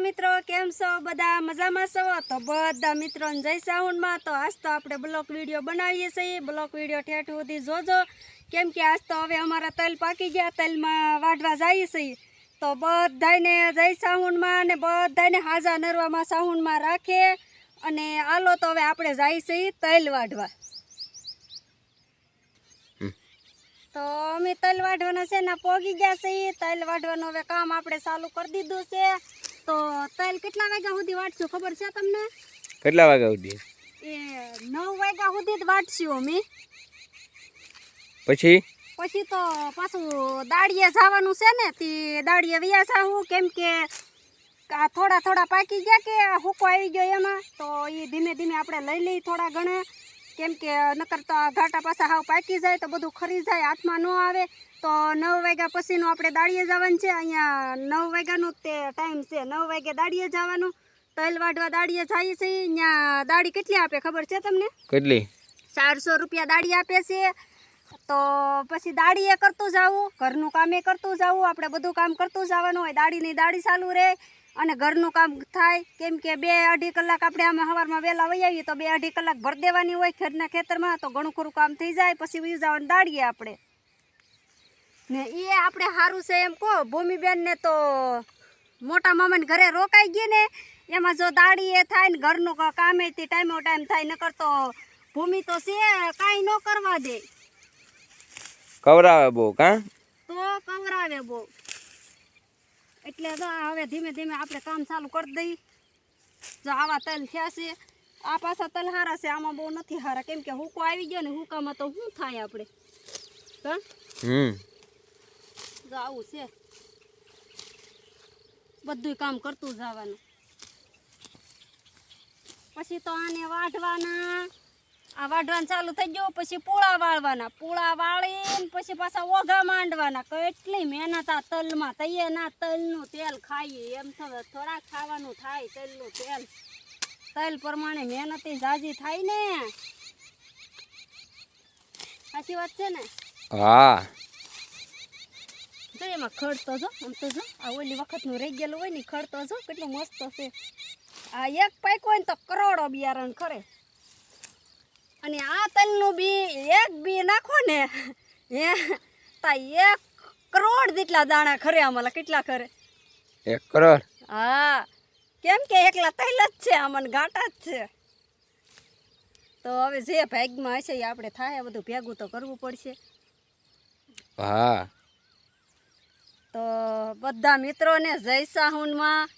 મિત્રો કેમ છો? બધા મજામાં છો? તો બધા મિત્રોને જય સાઉન્ડમાં તો આજ તો આપણે બ્લોક વીડિયો બનાવીએ છીએ. બ્લોક વીડિયો ઠેઠ સુધી જોજો. કેમ કે આજ તો હવે અમારા તલ પાકી ગયા. તલમાં વાઢવા જઈએ છીએ તો બધાને જય સાઉન્ડમાં અને બધાને હાજા નરવામાં સાઉન્ડમાં રાખે. અને આલો તો હવે આપણે જઈએ છીએ તલ વાઢવા. તો અમે તલ વાઢવાના છે ને પોગી ગયા છીએ. તલ વાઢવાનું હવે કામ આપણે ચાલુ કરી દીધું છે. તો તેલ કેટલા વાગ્યા સુધી વાટશું ખબર છે તમને? કેટલા વાગ્યા સુધી? એ નવ વાગ્યા સુધી જ વાટશું અમે. પછી? પછી તો પાછું દાડીએ જવાનું છે ને તે દાળીએ વ્યા જાવું કેમ કે આ થોડા થોડા પાકી ગયા કે હુકો આવી ગયો એમાં. તો એ ધીમે ધીમે આપણે લઈ લઈ થોડા ઘણા કેમ કે નકર તો આ ઘાટા પાછા હાવ પાકી જાય તો બધું ખરી જાય હાથમાં ન આવે. તો નવ વાગ્યા પછીનું આપણે દાળીએ જવાનું છે. અહીંયા નવ વાગ્યાનો તે ટાઈમ છે. નવ વાગે દાળીએ જવાનું. તલ વાઢવા દાડીએ જઈએ છીએ. અહીંયા દાળી કેટલી આપે ખબર છે તમને? કેટલી? ચારસો રૂપિયા દાળી આપે છે. તો પછી દાળીએ કરતું જવું ઘરનું કામે કરતું જવું આપણે બધું કામ કરતું જવાનું હોય દાળીની દાળી ચાલુ રહે. અને ઘરનું કામ થાય કેમ કે બે અઢી કલાક આપણે આમાં સવારમાં વહેલા વહી આવીએ તો બે અઢી કલાક ભર દેવાની હોય ખેતના ખેતરમાં તો ઘણું ખરું કામ થઈ જાય પછી જવાનું દાડીએ આપણે. ને એ આપણે સારું છે એમ કહો ભૂમિબેનને તો મોટા મામાને ઘરે રોકાઈ ગઈ ને એમાં જો દાડી એ થાય ને ઘરનું કામે તે ટાઈમો ટાઈમ થાય નકર તો ભૂમિ તો છે કાંઈ ન કરવા દે. કવરાવે બહુ કાં? તો કવરાવે બહુ. એટલે તો હવે ધીમે ધીમે આપણે કામ ચાલુ કરી દઈ જો આવા તલ થયા છે આ પાછા તલ હારા છે આમાં બહુ નથી હારા. કેમ કે હુકો આવી ગયો ને હુકામાં તો શું થાય આપણે? હમ. જો આવું છે. બધું કામ કરતું જવાનું પછી તો આને વાઢવાના. આ વાઢવાનું ચાલુ થઈ ગયું પછી પૂળા વાળવાના. પૂળા વાળીને પછી પાછા ઓઘા માંડવાના. કેટલી મહેનત આ તલમાં. તઈએ ના તલનું તેલ ખાઈએ. એમ થાય થોડાક ખાવાનું થાય તલનું તેલ. તલ પ્રમાણે મહેનત જાજી થાય ને. સાચી વાત છે ને? હા. જો એમાં ખડતો જો આમ તો જો આ ઓલી વખતનું રહી ગયેલું હોય ને ખડતો જો કેટલું મસ્ત છે. આ એક પાક હોય ને તો કરોડો બિયારણ ખરે. અને આ તલનું બી એક બી નાખો ને હે તા એક કરોડ જેટલા દાણા ખરે અમારે કેટલા ખરે? એક કરોડ? હા કેમ કે એકલા તૈલ જ છે અમને ઘાટા જ છે. તો હવે જે ભાગમાં હશે એ આપણે થાય બધું ભેગું તો કરવું પડશે. હા. તો બધા મિત્રોને જય સાહુનમાં